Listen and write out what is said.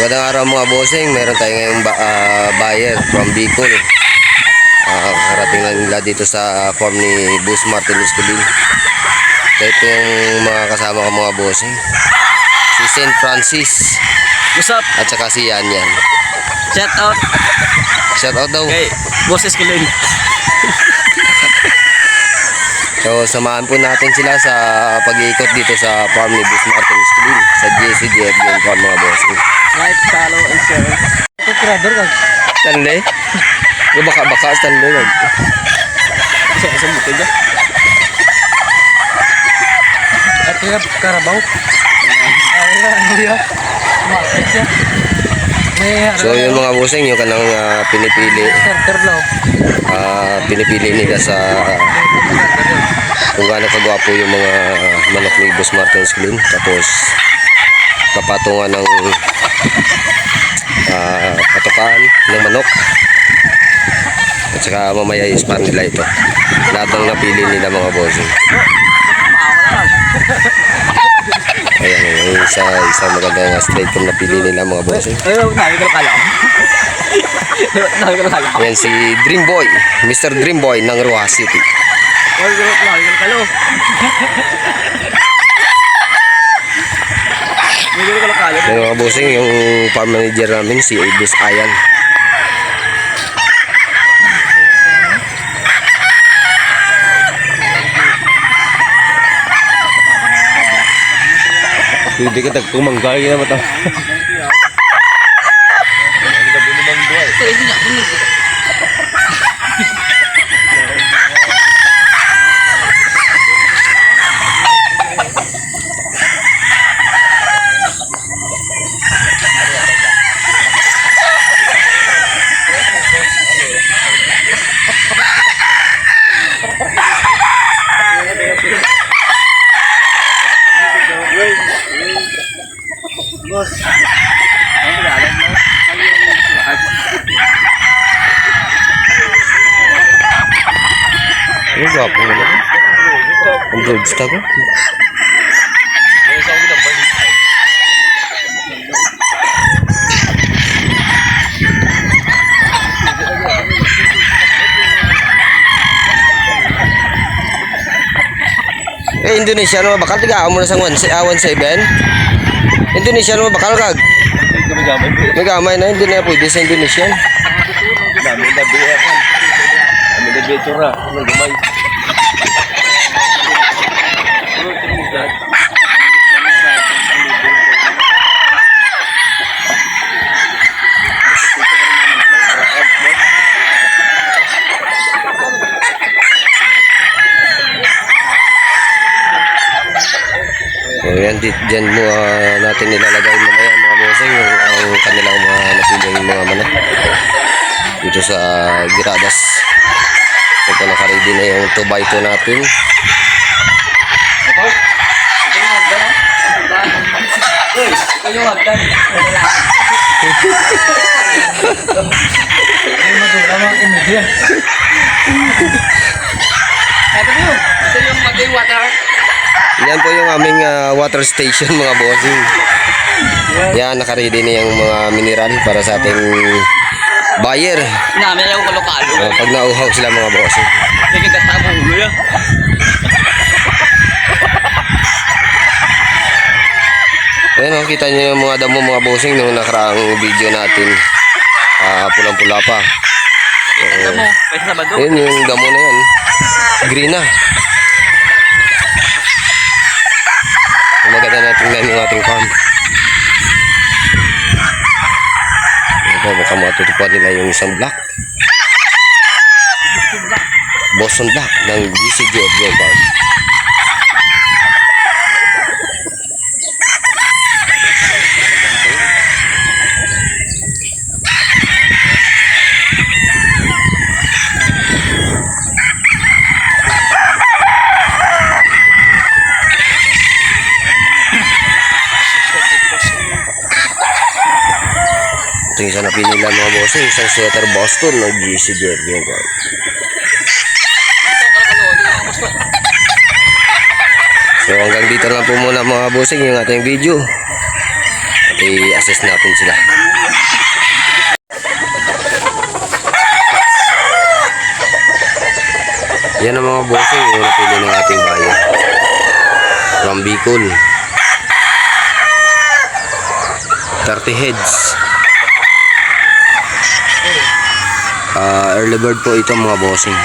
Magandang araw mga bossing. Meron tayo ngayong ba- ah, buyer from Bicol. Ah, karating lang nila dito sa farm ni Boss Martin Escobil. So ito yung mga kasama ko mga bossing. Si St. Francis What's up? at saka si Yan Yan. Shout out Shout out daw. kay Boses Kiling. So samahan po natin sila sa pag-iikot dito sa farm ni Boss Martin Escobil sa JCGF yung farm mga bossing. Like, follow, and share. Ito, tirador ka. Stanley? Yung baka-baka Stanley. Isa, isa mo tiga. At kaya karabaw. Ay, ano yan? Market siya. So yung mga bossing yung kanang ah, pinipili. Ah, pinipili nila sa kung gaano kagwapo yung mga manok ni Boss Martin Slim tapos kapatungan ng ah, patukaan ng manok. At saka mamaya i-span nila ito lahat ng napili nila mga bossing ayan yung isa, isang magandang straight from napili nila mga nakikil ka lang. Nakikil ka lang. ayan si Dream Boy Mr. Dream Boy ng Rojas City lang. Nakikil ka lang. Mga bossing, yung farm manager namin, si Abus Ayan. Hindi ka tagkumanggay na mata. Ano gwapo mo naman? Ang goods tago. Eh, Indonesia no bakal tiga mo na sang 1 ah, 17. Indonesia no bakal kag. May gamay na hindi na pwede sa Indonesian. Biya tsura. Ano gamay? So yan, dyan mo ah, natin nilalagay mamaya mga bossing yung ang kanilang mga napiling mga manok dito sa Giradas. Ito nakaready na yung 2x2 natin. Kayo hagdan. Ay, madura mga komedya. Ito yun. Ito yung magay water. Yan po yung aming ah, water station mga bossing. Yan, nakaready na yung mga mineral para sa ating buyer. Namin ayaw ko lokalo. Ah, pag nauhaw sila mga bossing. Hindi ka tabo ulo ya. Ayan, oh, kita yung mga damo mga bossing nung nakaraang video natin. Ah, pulang-pula pa. Ito mo. Pwede sa bado. Yun yung damo na yan. Green na. Maganda na tingnan yung ating farm. Ito, baka matutupad nila yung isang block. Boston Black ng GCG of Joe Ito isa na pinila mga boss. Isang sweater Boston ng GC Jerk. Yung ko. So hanggang dito lang po muna mga bossing yung ating video. At i-assess natin sila. Yan ang mga bossing yung napili ng ating bayan. From Bicol. 30 heads. uh, early bird po ito mga bossing.